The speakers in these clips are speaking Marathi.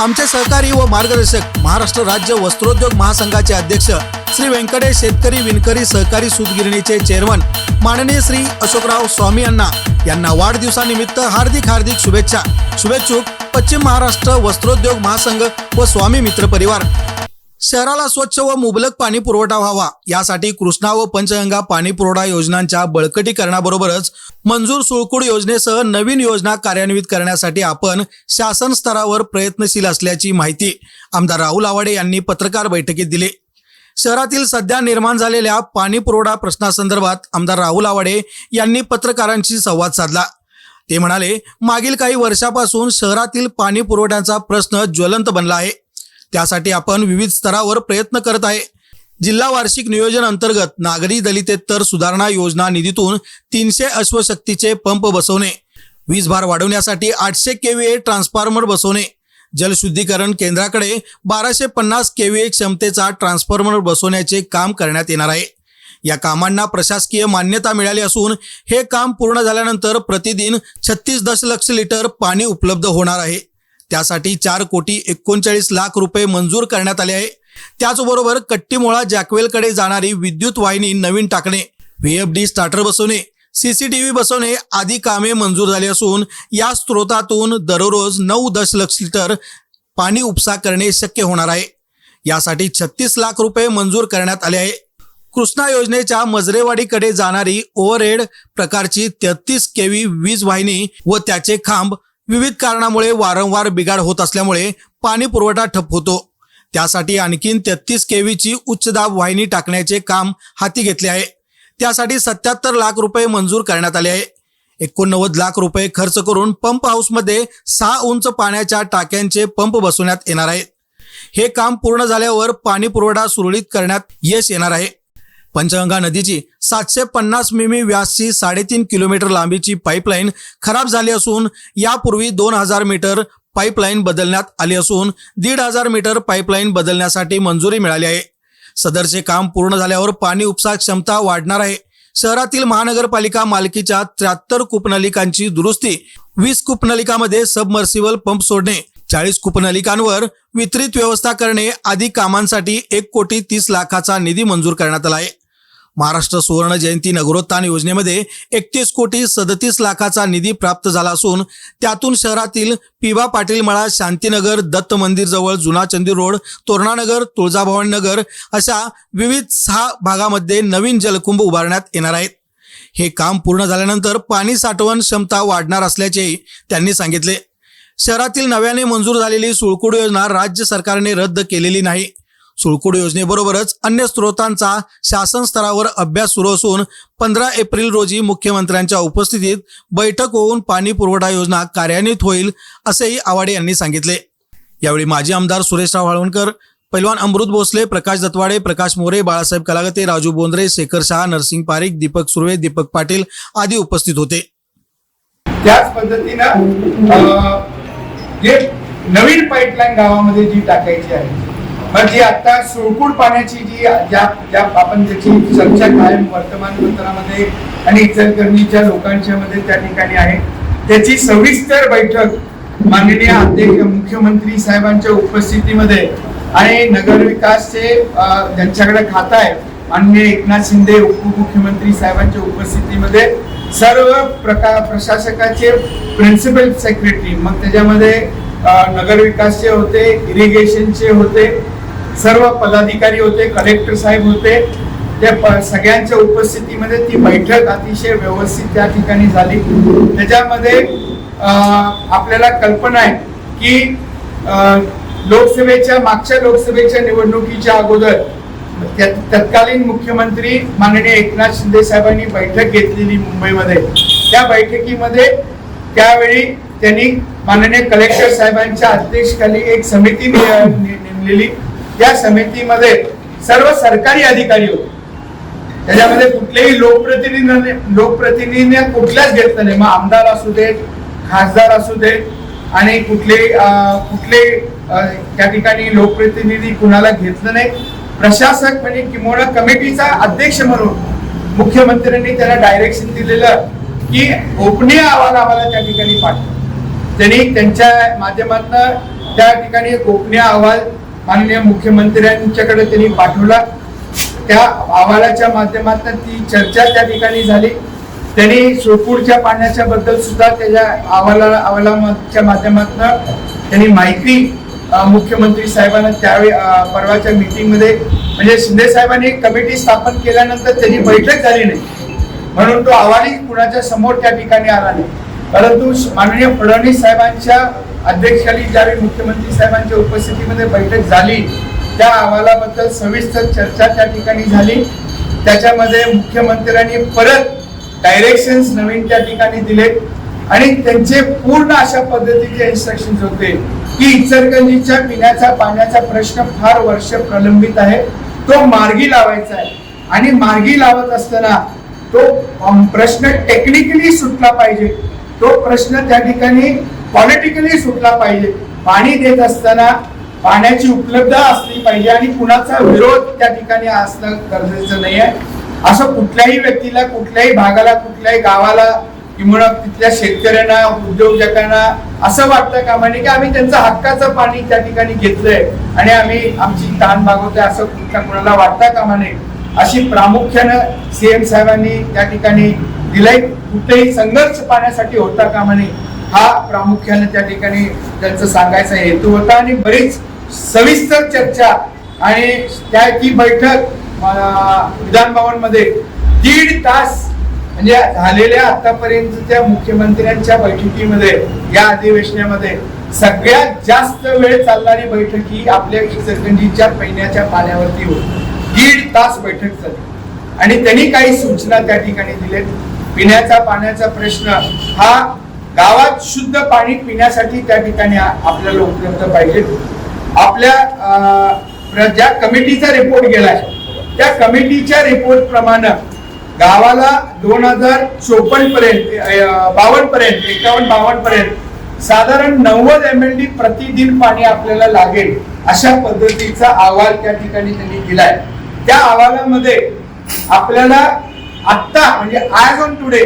आमचे सहकारी व मार्गदर्शक महाराष्ट्र राज्य वस्त्रोद्योग महासंघाचे अध्यक्ष श्री व्यंकटेश शेतकरी विणकरी सहकारी सूतगिरणीचे चेअरमन माननीय श्री अशोकराव स्वामी यांना यांना वाढदिवसानिमित्त हार्दिक हार्दिक शुभेच्छा. शुभेच्छुक पश्चिम महाराष्ट्र वस्त्रोद्योग महासंघ व स्वामी मित्र परिवार. शहराला स्वच्छ व मुबलक पाणी पुरवठा व्हावा. यासाठी कृष्णा व पंचगंगा पाणी पुरवठा योजनांच्या बळकटीकरणाबरोबरच मंजूर सुळकुड योजनेसह नवीन योजना कार्यान्वित करण्यासाठी आपण शासन स्तरावर प्रयत्नशील असल्याची माहिती आमदार राहुल आवाडे यांनी पत्रकार बैठकीत दिली. शहरातील सध्या निर्माण झालेल्या पाणी पुरवठा प्रश्नासंदर्भात आमदार राहुल आवाडे यांनी पत्रकारांशी संवाद साधला. ते म्हणाले मागील काही वर्षापासून शहरातील पाणी पुरवठ्याचा प्रश्न ज्वलंत बनला आहे. त्यासाठी आपण विविध स्तरावर प्रयत्न करत आहे. जिल्हा वार्षिक नियोजन अंतर्गत नागरी दलितेतर सुधारणा योजना निधीतून तीनशे अश्वशक्तीचे पंप बसवणे. वीज भार वाढवण्यासाठी आठशे केव्हीए ट्रान्सफॉर्मर बसवणे. जलशुद्धीकरण केंद्राकडे बाराशे पन्नास केव्हीए क्षमतेचा ट्रान्सफॉर्मर बसवण्याचे काम करण्यात येणार आहे. या कामांना प्रशासकीय मान्यता मिळाली असून हे काम पूर्ण झाल्यानंतर प्रतिदिन छत्तीस दशलक्ष लिटर पाणी उपलब्ध होणार आहे. त्यासाठी चार कोटी एकोणचाळीस लाख रुपये मंजूर करण्यात आले आहे. त्याचबरोबर कट्टीमोळा जॅकवेलकडे जाणारी विद्युत वाहिनी नवीन टाकणे व्हीएफडी स्टार्टर बसवणे सीसीटीव्ही बसवणे आदी कामे मंजूर झाली असून या स्त्रोतातून दररोज नऊ दशलक्ष लिटर पाणी उपसा करणे शक्य होणार आहे. यासाठी छत्तीस लाख रुपये मंजूर करण्यात आले आहे. कृष्णा योजनेच्या मजरेवाडीकडे जाणारी ओव्हरहेड प्रकारची तेहतीस केवी वीज वाहिनी व त्याचे खांब विविध कारणामुळे वारंवार बिघाड होत असल्यामुळे पाणी पुरवठा ठप्प होतो. त्यासाठी आणखीन तेहतीस केव्हीची उच्च दाब वाहिनी टाकण्याचे काम हाती घेतले आहे. त्यासाठी सत्याहत्तर लाख रुपये मंजूर करण्यात आले आहे. एकोणनव्वद लाख रुपये खर्च करून पंप हाऊसमध्ये सहा उंच पाण्याच्या टाक्यांचे पंप बसवण्यात येणार आहेत हे काम पूर्ण झाल्यावर पाणी पुरवठा सुरळीत करण्यात यश येणार आहे. पंचगंगा नदीची सातशे पन्नास मिमी व्यासची साडेतीन किलोमीटर लांबीची पाईपलाईन खराब झाली असून यापूर्वी दोन हजार मीटर पाईपलाईन बदलण्यात आली असून दीड हजार मीटर पाईपलाईन बदलण्यासाठी मंजुरी मिळाली आहे. सदरचे काम पूर्ण झाल्यावर पाणी उपसा क्षमता वाढणार आहे. शहरातील महानगरपालिका मालकीच्या त्र्याहत्तर कूपनलिकांची दुरुस्ती वीस कूपनलिकामध्ये सबमर्सिबल पंप सोडणे चाळीस कूपनलिकांवर वितरित व्यवस्था करणे आदी कामांसाठी एक कोटी तीस लाखाचा निधी मंजूर करण्यात आला आहे. महाराष्ट्र सुवर्ण जयंती नगरोत्थान योजनेमध्ये एकतीस कोटी सदतीस लाखाचा निधी प्राप्त झाला असून त्यातून शहरातील पिबा पाटील मळा शांतीनगर दत्त मंदिर जवळ जुना चंदी रोड तोरणानगर तुळजाभवानी नगर अशा विविध सहा भागामध्ये नवीन जलकुंभ उभारण्यात येणार आहेत. हे काम पूर्ण झाल्यानंतर पाणी साठवण क्षमता वाढणार असल्याचेही त्यांनी सांगितले. शहरातील नव्याने मंजूर झालेली सुळकुड योजना राज्य सरकारने रद्द केलेली नाही. सुळकुड योजनेबरोबरच अन्य स्रोतांचा शासन स्तरावर अभ्यास सुरू असून पंधरा एप्रिल रोजी मुख्यमंत्र्यांच्या उपस्थितीत बैठक होऊन पाणी पुरवठा योजना कार्यान्वित होईल असेही आवाडे यांनी सांगितले. यावेळी माजी आमदार सुरेशराव वाळवणकर पैलवान अमृत भोसले प्रकाश दत्वाडे प्रकाश मोरे बाळासाहेब कलागते राजू बोंद्रे शेखर शहा नरसिंग पारिक दीपक सुर्वे दीपक पाटील आदी उपस्थित होते. त्याच पद्धतीनं नवीन पाईपलाईन गावामध्ये जी टाकायची आहे मग जी आता सुळकुड पाण्याची जी ज्या ज्या आपण त्याची चर्चा कायम वर्तमानपत्रामध्ये आणि इचलकरणीच्या लोकांच्या मध्ये त्या ठिकाणी आहे. त्याची सविस्तर बैठक माननीय अध्यक्ष मुख्यमंत्री साहेबांच्या उपस्थितीमध्ये आणि नगरविकासचे ज्यांच्याकडे खाता आहे माननीय एकनाथ शिंदे उपमुख्यमंत्री साहेबांच्या उपस्थितीमध्ये सर्व प्रकार प्रशासकाचे प्रिन्सिपल सेक्रेटरी मग त्याच्यामध्ये नगरविकासचे होते इरिगेशनचे होते सर्व पदाधिकारी होते कलेक्टर साहेब होते. त्या सगळ्यांच्या उपस्थितीमध्ये ती बैठक अतिशय व्यवस्थित त्या ठिकाणी झाली. त्याच्यामध्ये आपल्याला कल्पना आहे की लोकसभेच्या मागच्या लोकसभेच्या निवडणुकीच्या अगोदर तत्कालीन मुख्यमंत्री माननीय एकनाथ शिंदे साहेबांनी बैठक घेतलेली मुंबईमध्ये. त्या बैठकीमध्ये त्यावेळी त्यांनी माननीय कलेक्टर साहेबांच्या अध्यक्षखाली एक समिती ने- ने- नेमलेली. या समितीमध्ये सर्व सरकारी अधिकारी होते. त्याच्यामध्ये कुठलेही लोकप्रतिनिधी लोकप्रतिनिधीने कुठल्याच घेतलं नाही. मग आमदार असू देत खासदार असू देत आणि कुठले कुठले त्या ठिकाणी लोकप्रतिनिधी कुणाला घेतलं नाही. प्रशासक म्हणजे किंवा कमिटीचा अध्यक्ष म्हणून मुख्यमंत्र्यांनी त्याला डायरेक्शन दिलेलं की गोपनीय अहवाल आम्हाला त्या ठिकाणी पाठवा. त्यांनी त्यांच्या माध्यमातून त्या ठिकाणी गोपनीय अहवाल माननीय मुख्यमंत्र्यांच्याकडे त्यांनी पाठवला. त्या अहवालाच्या माध्यमातून ती चर्चा त्या ठिकाणी झाली. त्यांनी सोपूरच्या पाण्याच्या बद्दल सुद्धा त्याच्या अहवाला अहवालाच्या माध्यमातून त्यांनी माहिती मुख्यमंत्री साहेबांना त्यावेळी परवाच्या मीटिंगमध्ये म्हणजे शिंदे साहेबांनी एक कमिटी स्थापन केल्यानंतर त्यांनी बैठक झाली नाही. म्हणून तो अहवालही कुणाच्या समोर त्या ठिकाणी आला नाही. परंतु माननीय फडणवीस साहेबांच्या अध्यक्षाली ज्यावेळी मुख्यमंत्री साहेबांच्या उपस्थितीमध्ये बैठक झाली त्या अहवालाबद्दल सविस्तर चर्चा त्या ठिकाणी झाली. त्याच्यामध्ये मुख्यमंत्र्यांनी परत डायरेक्शन्स नवीन त्या ठिकाणी दिले आणि त्यांचे पूर्ण अशा पद्धतीचे इन्स्ट्रक्शन होते की इचलकरंजीच्या पिण्याचा पाण्याचा प्रश्न फार वर्ष प्रलंबित आहे. तो मार्गी लावायचा आहे. आणि मार्गी लावत असताना तो प्रश्न टेक्निकली सुटला पाहिजे. तो प्रश्न त्या ठिकाणी पॉलिटिकली सुटला पाहिजे. पाणी देत असताना पाण्याची उपलब्धता असली पाहिजे आणि कुणाचा विरोध त्या ठिकाणी असणं गरजेचं नाही आहे असं कुठल्याही व्यक्तीला कुठल्याही भागाला कुठल्याही गावाला किंवा तिथल्या शेतकऱ्यांना उद्योजकांना असं वाटतं कामा नये की आम्ही त्यांचं हक्काचं पाणी त्या ठिकाणी घेतलंय आणि आम्ही आमची ताण भागवतोय असं कुठल्या कुणाला वाटता कामा नये अशी प्रामुख्यानं सीएम साहेबांनी त्या ठिकाणी दिलंय. कुठेही संघर्ष पाण्यासाठी होता कामा नये हा प्रामुख्याने त्या ठिकाणी त्यांचं सांगायचा हेतू होता आणि बरीच सविस्तर चर्चा आणि त्या ती बैठक विधान भवनमध्ये दीड तास म्हणजे झालेल्या आतापर्यंतच्या मुख्यमंत्र्यांच्या बैठकीमध्ये या अधिवेशनामध्ये सगळ्यात जास्त वेळ चालणारी बैठक ही आपल्या इचलकरंजीच्या पैण्याच्या पाण्यावरती होती. दीड तास बैठक झाली. आणि त्यांनी काही सूचना त्या ठिकाणी दिलेत पिण्याचा पाण्याचा प्रश्न हा गावात शुद्ध पाणी पिण्यासाठी त्या ठिकाणी आपल्याला उपलब्ध पाहिजे. आपल्या ज्या कमिटीचा रिपोर्ट गेलाय त्या कमिटीच्या रिपोर्ट प्रमाणे गावाला दोन हजार चोपन्न पर्यंत बावन्न पर्यंत एकावन्न बावन्न पर्यंत साधारण नव्वद एम एल डी प्रतिदिन पाणी आपल्याला लागेल अशा पद्धतीचा अहवाल त्या ठिकाणी त्यांनी दिलाय. त्या अहवालामध्ये आपल्याला आत्ता म्हणजे आज ऑन टुडे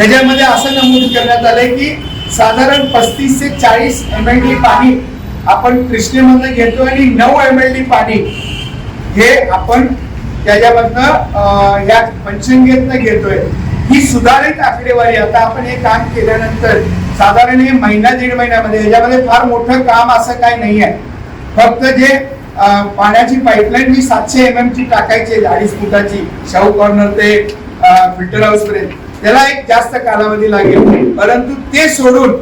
त्याच्यामध्ये असं नमूद करण्यात आलंय की साधारण पस्तीस ते चाळीस एम एल डी पाणी आपण कृष्णेमधनं घेतो आणि नऊ एम एल डी पाणी हे आपण त्याच्यामधनं या पंचगंगेतनं घेतोय. ही सुधारित आकडेवारी आता आपण हे काम केल्यानंतर साधारण हे महिना दीड महिन्यामध्ये याच्यामध्ये फार मोठं काम असं काय नाही आहे फक्त जे पाण्याची पाईपलाईन मी सातशे एम एम ची टाकायची अडीच फुटाची शाहू कॉर्नर ते फिल्टर हाऊस पर्यंत त्याला एक जास्त कालावधी लागेल. परंतु ते सोडून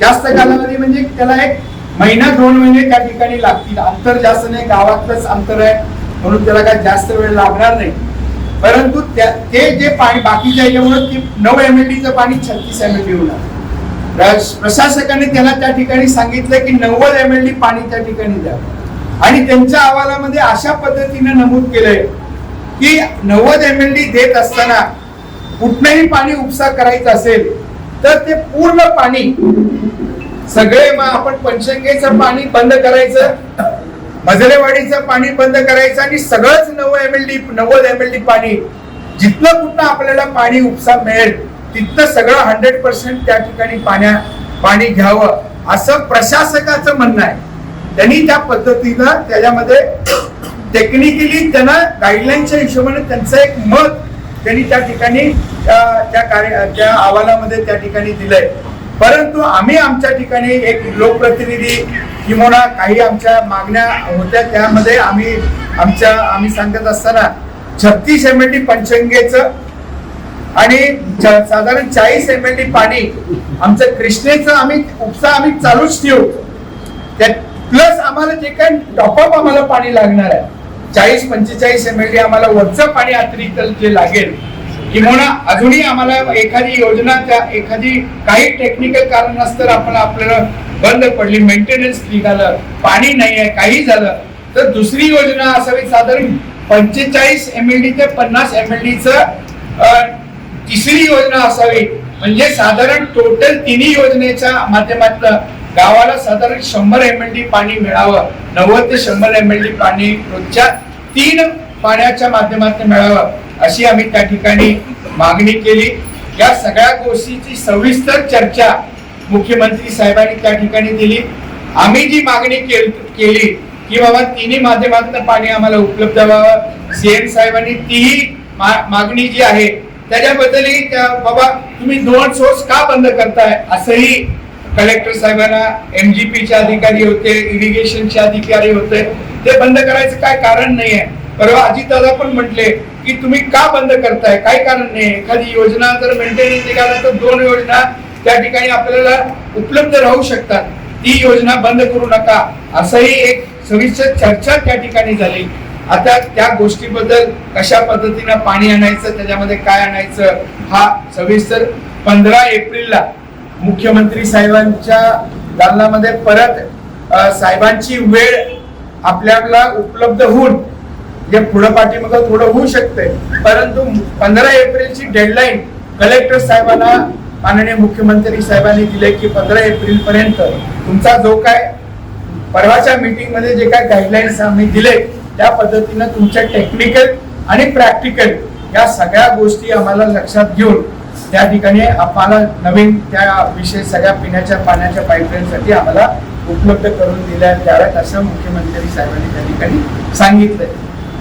जास्त कालावधी म्हणजे त्याला एक महिना दोन महिने त्या ठिकाणी लागतील. अंतर जास्त नाही गावातलंच अंतर आहे. म्हणून त्याला काय जास्त वेळ लागणार नाही. परंतु त्या- ते जे पाणी बाकीच्या याच्यामुळे ते नऊ एम एल डीचं पाणी छत्तीस एम एल डी होणार. प्रशासकाने त्याला त्या ठिकाणी सांगितलं की नव्वद एम एल डी पाणी त्या ठिकाणी द्या. आणि त्यांच्या अहवालामध्ये अशा पद्धतीने नमूद केलंय की नव्वद एम एल डी देत असताना कुठलंही पाणी उपसा करायचं असेल तर ते पूर्ण पाणी सगळे मग आपण पंचगंगेचं पाणी बंद करायचं मजलेवाडीचं पाणी बंद करायचं आणि सगळंच नव एम एल डी नव्वद एम एल डी पाणी जिथलं कुठलं आपल्याला पाणी उपसा मिळेल तिथलं सगळं हंड्रेड पर्सेंट त्या ठिकाणी पाण्या पाणी घ्यावं असं प्रशासकाचं म्हणणं आहे. त्यांनी त्या पद्धतीनं त्याच्यामध्ये टेक्निकली त्यांना गाईडलाईनच्या हिशोबाने त्यांचं एक मत त्यांनी त्या ठिकाणी त्या कार्य त्या अहवालामध्ये त्या ठिकाणी दिलंय. परंतु आम्ही आमच्या ठिकाणी एक लोकप्रतिनिधी किंवा काही आमच्या मागण्या होत्या त्यामध्ये आम्ही आमच्या आम्ही सांगत असताना छत्तीस एम एल पंचंगेचं आणि साधारण चाळीस एम एल पाणी आमचं कृष्णेचं आम्ही उपसा आम्ही चालूच ठेवू. त्यात प्लस आम्हाला जे काही टॉपअप आम्हाला पाणी लागणार आहे. चाळीस पंचेचाळीस एम एल डी आम्हाला वरचं पाणी अतिरिक्त जे लागेल किंवा अजूनही आम्हाला एखादी योजना त्या एखादी काही टेक्निकल कारणास्तर आपण आपल्याला बंद पडली मेंटेनन्स निघालं पाणी नाही आहे काही झालं तर दुसरी योजना असावी साधारण पंचेचाळीस एम एल डी ते पन्नास एम एल डीचं तिसरी योजना असावी. म्हणजे साधारण टोटल तिन्ही योजनेच्या माध्यमातलं गावाला साधारण शंभर एम एल डी पाणी मिळावं नव्वद ते शंभर एम एल डी पाणी रोजच्या तीन पाण्याच्या माध्यमातून मिळावं अशी आम्ही त्या ठिकाणी मागणी केली. या सगळ्या गोष्टीची सविस्तर चर्चा मुख्यमंत्री साहेबांनी त्या ठिकाणी दिली. आम्ही जी मागणी केल- केली की बाबा तिन्ही माध्यमातून पाणी आम्हाला उपलब्ध व्हावं. सीएम साहेबांनी तीही मा- मागणी जी आहे त्याच्याबद्दलही त्या बाबा तुम्ही दोन सोर्स का बंद करताय? असंही कलेक्टर साहेबांना एमजीपीचे अधिकारी होते इरिगेशनचे अधिकारी होते. ते बंद करायचं काय कारण नाही आहे परवा अजितदादा पण म्हटले की तुम्ही का बंद करताय? काय कारण नाही एखादी योजना जर मेंटेनन्स निघाला तर दोन योजना त्या ठिकाणी आपल्याला उपलब्ध राहू शकतात. ती योजना बंद करू नका. असंही एक सविस्तर चर्चा त्या ठिकाणी झाली. आता त्या गोष्टीबद्दल कशा पद्धतीनं पाणी आणायचं त्याच्यामध्ये काय आणायचं हा सविस्तर पंधरा एप्रिलला मुख्यमंत्री साहेबांच्या दालनामध्ये परत साहेबांची वेळ आपल्याला उपलब्ध होऊन जे पुढं पाठीमागं थोडं होऊ शकते परंतु पंधरा एप्रिलची डेडलाईन कलेक्टर साहेबांना माननीय मुख्यमंत्री साहेबांनी दिले की पंधरा एप्रिल पर्यंत तुमचा जो काय परवाच्या मीटिंगमध्ये जे काय गाईडलाईन्स आम्ही दिले त्या पद्धतीनं तुमच्या टेक्निकल आणि प्रॅक्टिकल या सगळ्या गोष्टी आम्हाला लक्षात घेऊन त्या ठिकाणी आम्हाला नवीन त्या विषय सगळ्या पिण्याच्या पाण्याच्या पाईपलाईनसाठी आम्हाला उपलब्ध करून दिल्या द्याव्यात असं मुख्यमंत्री साहेबांनी त्या ठिकाणी सांगितलंय.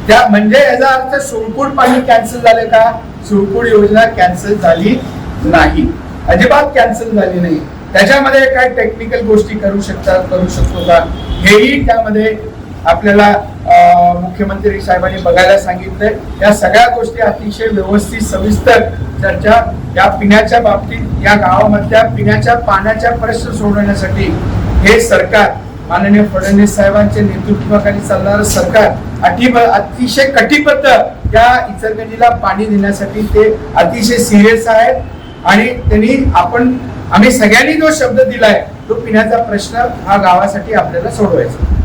त्या म्हणजे याचा अर्थ सुळकूड पाणी कॅन्सल झालं का? सुळकूड योजना कॅन्सल झाली नाही. अजिबात कॅन्सल झाली नाही. त्याच्यामध्ये काय टेक्निकल गोष्टी करू शकतात करू शकतो का? हेही त्यामध्ये आपल्याला अं, मुख्यमंत्री साहेबांनी बघायला सांगितलंय. या सगळ्या गोष्टी अतिशय व्यवस्थित सविस्तर चर्चा या पिण्याच्या बाबतीत या गावामधल्या पिण्याच्या पाण्याच्या प्रश्न सोडवण्यासाठी हे सरकार माननीय फडणवीस साहेबांच्या नेतृत्वाखाली चालणारं सरकार अति अतिशय कटिबद्ध या इचलकंजीला पाणी देण्यासाठी ते अतिशय सिरियस आहेत. आणि त्यांनी आपण आम्ही सगळ्यांनी जो शब्द दिलाय तो पिण्याचा प्रश्न हा गावासाठी आपल्याला सोडवायचा.